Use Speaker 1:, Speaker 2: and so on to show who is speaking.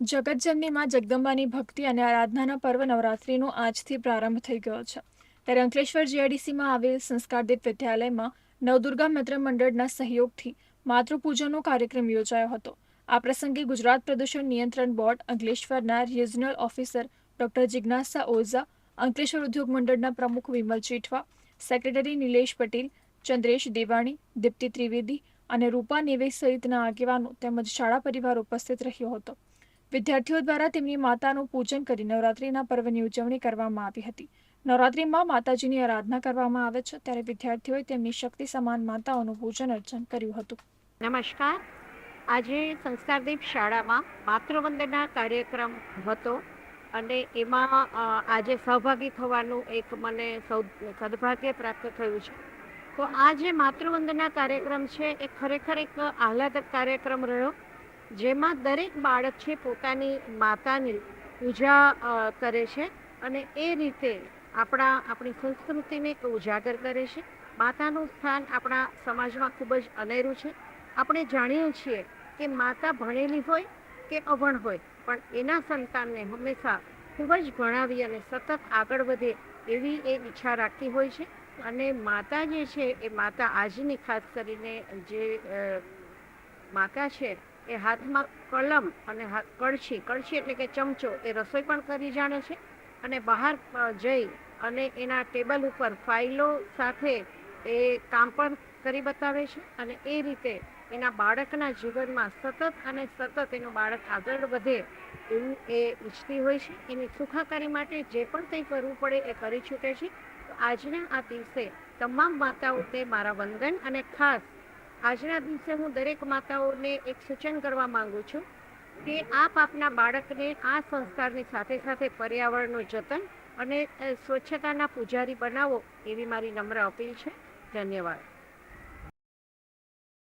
Speaker 1: જગતજનનીમાં જગદંબાની ભક્તિ અને આરાધનાના પર્વ નવરાત્રિનો આજથી પ્રારંભ થઈ ગયો છે. ત્યારે અંકલેશ્વર જીઆઈડીસીમાં આવેલ સંસ્કારદીપ વિદ્યાલયમાં નવદુર્ગા મિત્ર મંડળના સહયોગથી માતૃપૂજનનો કાર્યક્રમ યોજાયો હતો. આ પ્રસંગે ગુજરાત પ્રદૂષણ નિયંત્રણ બોર્ડ અંકલેશ્વરના રિજનલ ઓફિસર ડોક્ટર જિજ્ઞાસા ઓઝા, અંકલેશ્વર ઉદ્યોગ મંડળના પ્રમુખ વિમલ ચીઠવા, સેક્રેટરી નિલેશ પટેલ, ચંદ્રેશ દેવાણી, દીપ્તિ ત્રિવેદી અને રૂપા નિવેશ સહિતના આગેવાનો તેમજ શાળા પરિવાર ઉપસ્થિત રહ્યો હતો. વિદ્યાર્થીઓ દ્વારા તેમની માતાનું પૂજન કરી નવરાત્રિના પર્વની ઉજવણી કરવામાં આવી હતી. નવરાત્રિમાં માતાજીની આરાધના કરવામાં આવે છે, ત્યારે વિદ્યાર્થીઓએ તેમની શક્તિ સમાન માતાઓનું પૂજન અર્ચન કર્યું હતું.
Speaker 2: નમસ્કાર. આજે સંસ્કારદીપ શાળામાં માતૃવંદના કાર્યક્રમ હતો અને એમાં આજે સહભાગી થવાનું એક મને સૌ, સદભાગ્ય પ્રાપ્ત થયું છે. તો આ જે માતૃવંદના કાર્યક્રમ છે, એ ખરેખર એક આહલાદક કાર્યક્રમ રહ્યો. જેમાં દરેક બાળક છે પોતાની માતાની પૂજા કરે છે અને એ રીતે આપણા, આપણી સંસ્કૃતિને ઉજાગર કરે છે. માતાનું સ્થાન આપણા સમાજમાં ખૂબ જ અનેરું છે. આપણે જાણીએ છીએ કે માતા ભણેલી હોય કે અભણ હોય, પણ એના સંતાનને હંમેશા ખૂબ જ ભણાવી અને સતત આગળ વધે એવી એ ઈચ્છા રાખતી હોય છે. અને માતા જે છે, એ માતા આજની ખાસ કરીને જે માતા છે, એ હાથમાં કલમ અને કળછી કળછી એટલે કે ચમચો, એ રસોઈ પણ કરી જાણે છે. અને બહાર જઈ અને એના ટેબલ ઉપર ફાઇલો સાથે એ કામ પણ કરી બતાવે છે. અને એ રીતે એના બાળકના જીવનમાં સતત અને સતત એનું બાળક આગળ વધે એવું એ ઈચ્છતી હોય છે. એની સુખાકારી માટે જે પણ કંઈ કરવું પડે એ કરી છૂટે છે. તો આજના આ દિવસે તમામ માતાઓ તે મારા વંદન અને ખાસ આજના દિવસે હું દરેક માતાઓને એક સૂચન કરવા માંગુ છું કે આપ આપના બાળકને આ સંસ્કારની સાથે સાથે પર્યાવરણનું જતન અને સ્વચ્છતાના પૂજારી બનાવો એવી મારી નમ્ર અપીલ છે. ધન્યવાદ.